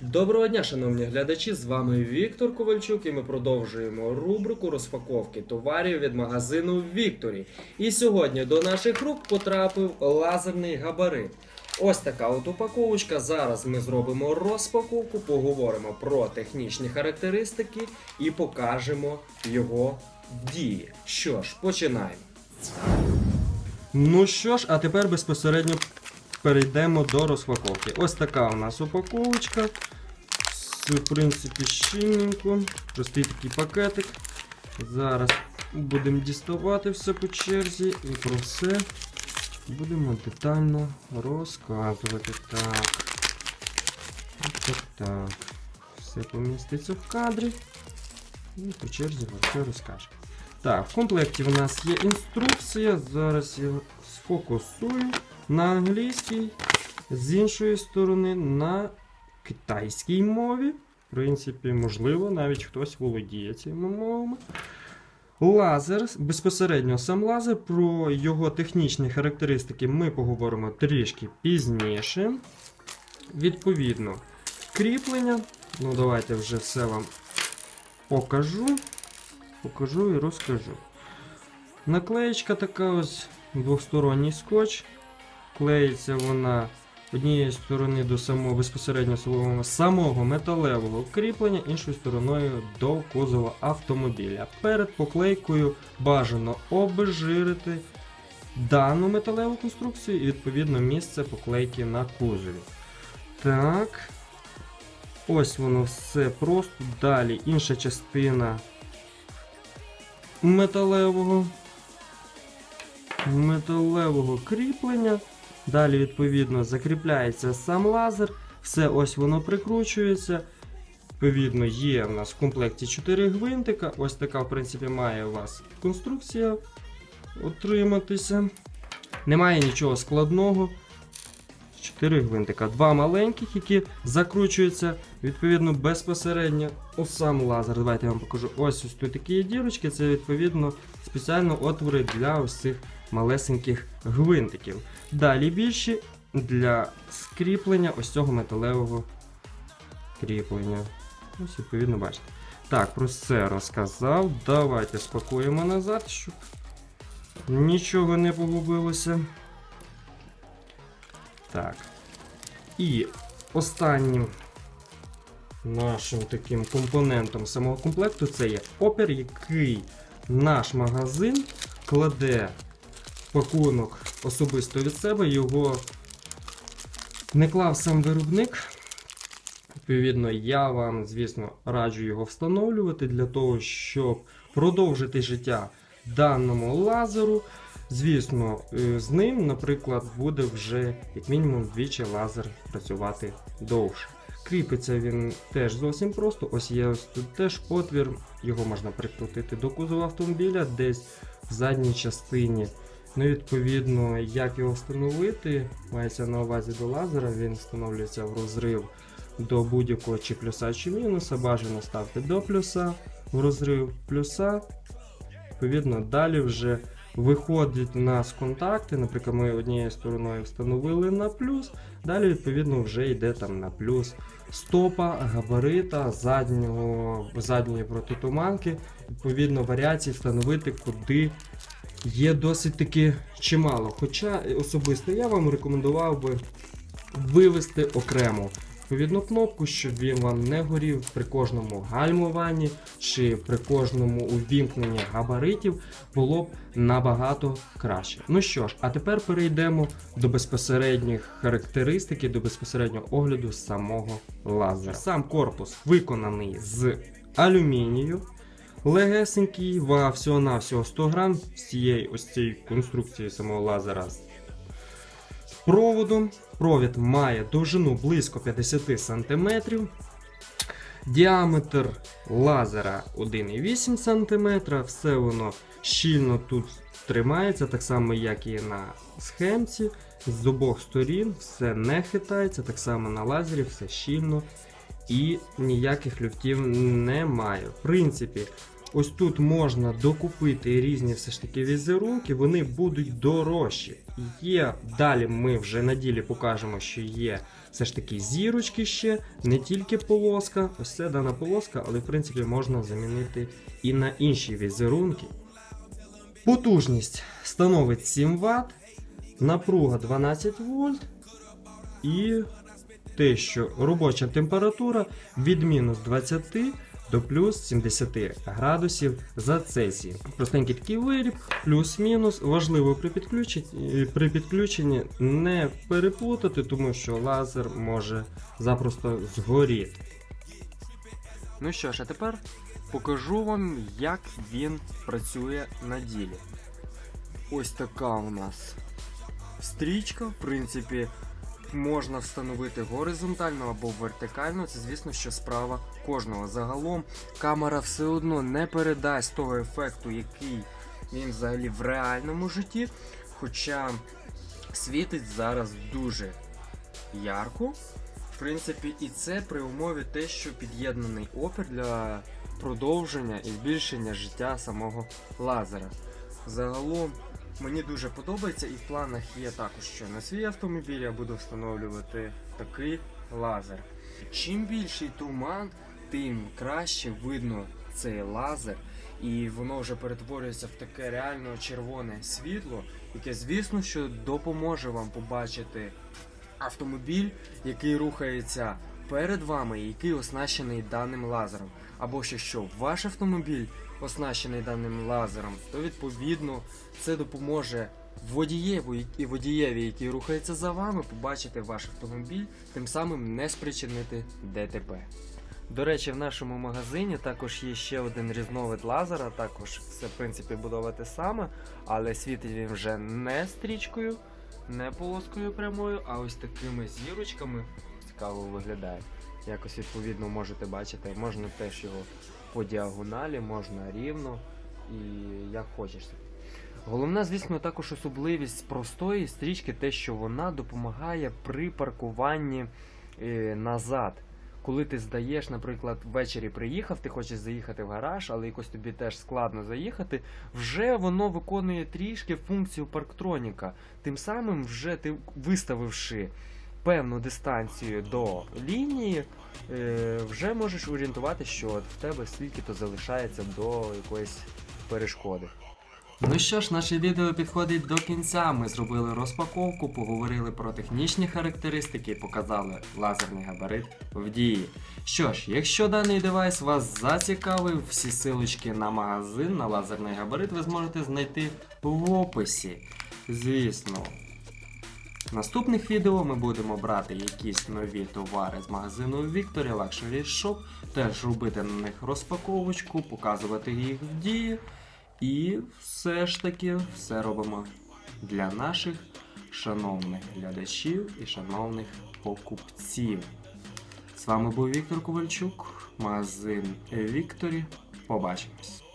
Доброго дня, шановні глядачі! З вами Віктор Ковальчук, і ми продовжуємо рубрику розпаковки товарів від магазину Вікторі. І сьогодні до наших рук потрапив лазерний габарит. Ось така от упаковочка. Зараз ми зробимо розпаковку, поговоримо про технічні характеристики і покажемо його дії. Що ж, починаємо. Ну що ж, а тепер безпосередньо перейдемо до розпаковки. Ось така у нас упаковочка. В принципі, щільненько. Простий такий пакетик. Зараз будемо діставати все по черзі і про все будемо детально розказувати. Так. Так, так. Все поміститься в кадрі. І по черзі вам все розкажемо. Так, в комплекті в нас є інструкція. Зараз я сфокусую на англійській, з іншої сторони на китайській мові. В принципі, можливо, навіть хтось володіє цими мовами. Лазер, безпосередньо сам лазер, про його технічні характеристики ми поговоримо трішки пізніше. Відповідно, кріплення. Ну, давайте вже все вам покажу. Покажу і розкажу. Наклеєчка така ось двосторонній скотч. Клеїться вона однією сторони до самого безпосередньо самого, самого металевого кріплення, іншою стороною до кузова автомобіля. Перед поклейкою бажано обезжирити дану металеву конструкцію і відповідно місце поклейки на кузові. Так. Ось воно все просто. Далі інша частина металевого металевого кріплення. Далі, відповідно, закріпляється сам лазер. Все ось воно прикручується. Відповідно, є в нас в комплекті 4 гвинтика. Ось така, в принципі, має у вас конструкція отриматися. Немає нічого складного. 4 гвинтика. Два маленьких, які закручуються відповідно безпосередньо у сам лазер. Давайте я вам покажу. Ось ось тут такі дірочки. Це відповідно спеціально отвори для ось цих малесеньких гвинтиків. Далі більші для скріплення ось цього металевого кріплення. Ось, відповідно, бачите. Так, про це розказав. Давайте спакуємо назад, щоб нічого не погубилося. Так. І останнім нашим таким компонентом самого комплекту це є опір, який наш магазин кладе пакунок особисто від себе. Його не клав сам виробник. Відповідно, я вам, звісно, раджу його встановлювати для того, щоб продовжити життя даному лазеру. Звісно, е, з ним, наприклад, буде вже як мінімум вдвічі лазер працювати довше. Кріпиться він теж зовсім просто. Ось є ось тут теж отвір, його можна прикрутити до кузова автомобіля десь в задній частині. Ну, і, відповідно, як його встановити, мається на увазі до лазера, він встановлюється в розрив до будь-якого чи плюса, чи мінуса. Бажано ставити до плюса, в розрив плюса. Відповідно, далі вже виходять у нас контакти. Наприклад, ми однією стороною встановили на плюс, далі, відповідно, вже йде там на плюс стопа, габарита, заднього, задньої протитуманки. Відповідно, варіацій встановити, куди є досить таки чимало. Хоча особисто я вам рекомендував би вивести окремо відповідну кнопку, щоб він вам не горів при кожному гальмуванні чи при кожному увімкненні габаритів було б набагато краще. Ну що ж, а тепер перейдемо до безпосередніх характеристик і до безпосереднього огляду самого лазера. Сам корпус виконаний з алюмінію. Легесенький, вага всього-навсього 100 грам всієї ось цієї конструкції самого лазера з проводом. Провід має довжину близько 50 см. Діаметр лазера 1,8 см. Все воно щільно тут тримається, так само, як і на схемці. З обох сторін все не хитається, так само на лазері все щільно і ніяких люфтів немає. В принципі, ось тут можна докупити різні все ж таки візерунки, вони будуть дорожчі. Є далі ми вже на ділі покажемо, що є все ж таки зірочки ще, не тільки полоска. Ось це дана полоска, але в принципі можна замінити і на інші візерунки. Потужність становить 7 Вт, напруга 12 вольт і те, що робоча температура від мінус 20 до плюс 70 градусів за Цельсієм. Простенький такий виріб, плюс-мінус. Важливо при підключенні, при підключенні не переплутати, тому що лазер може запросто згоріти. Ну що ж, а тепер покажу вам, як він працює на ділі. Ось така у нас стрічка, в принципі, можна встановити горизонтально або вертикально. Це, звісно, що справа кожного. Загалом камера все одно не передасть того ефекту, який він взагалі в реальному житті. Хоча світить зараз дуже ярко. В принципі, і це при умові те, що під'єднаний опір для продовження і збільшення життя самого лазера. Загалом мені дуже подобається, і в планах є також, що на свій автомобіль я буду встановлювати такий лазер. Чим більший туман, тим краще видно цей лазер, і воно вже перетворюється в таке реально червоне світло, яке, звісно, що допоможе вам побачити автомобіль, який рухається перед вами, який оснащений даним лазером. Або ще що ваш автомобіль оснащений даним лазером, то відповідно це допоможе водієву і водієві, який рухається за вами, побачити ваш автомобіль, тим самим не спричинити ДТП. До речі, в нашому магазині також є ще один різновид лазера, також все в принципі будова те саме, але світить він вже не стрічкою, не полоскою прямою, а ось такими зірочками. Цікаво виглядає. Якось відповідно можете бачити, можна теж його по діагоналі, можна рівно і як хочеш. Головна, звісно, також особливість простої стрічки, те, що вона допомагає при паркуванні е, назад. Коли ти здаєш, наприклад, ввечері приїхав, ти хочеш заїхати в гараж, але якось тобі теж складно заїхати, вже воно виконує трішки функцію парктроніка. Тим самим, вже ти виставивши певну дистанцію до лінії, е, вже можеш орієнтувати, що в тебе скільки-то залишається до якоїсь перешкоди. Ну що ж, наше відео підходить до кінця. Ми зробили розпаковку, поговорили про технічні характеристики, показали лазерний габарит в дії. Що ж, якщо даний девайс вас зацікавив, всі силочки на магазин, на лазерний габарит ви зможете знайти в описі. Звісно. В наступних відео ми будемо брати якісь нові товари з магазину Victory Luxury Shop, теж робити на них розпаковочку, показувати їх в дії. І все ж таки все робимо для наших шановних глядачів і шановних покупців. З вами був Віктор Ковальчук, магазин Вікторі. Побачимось!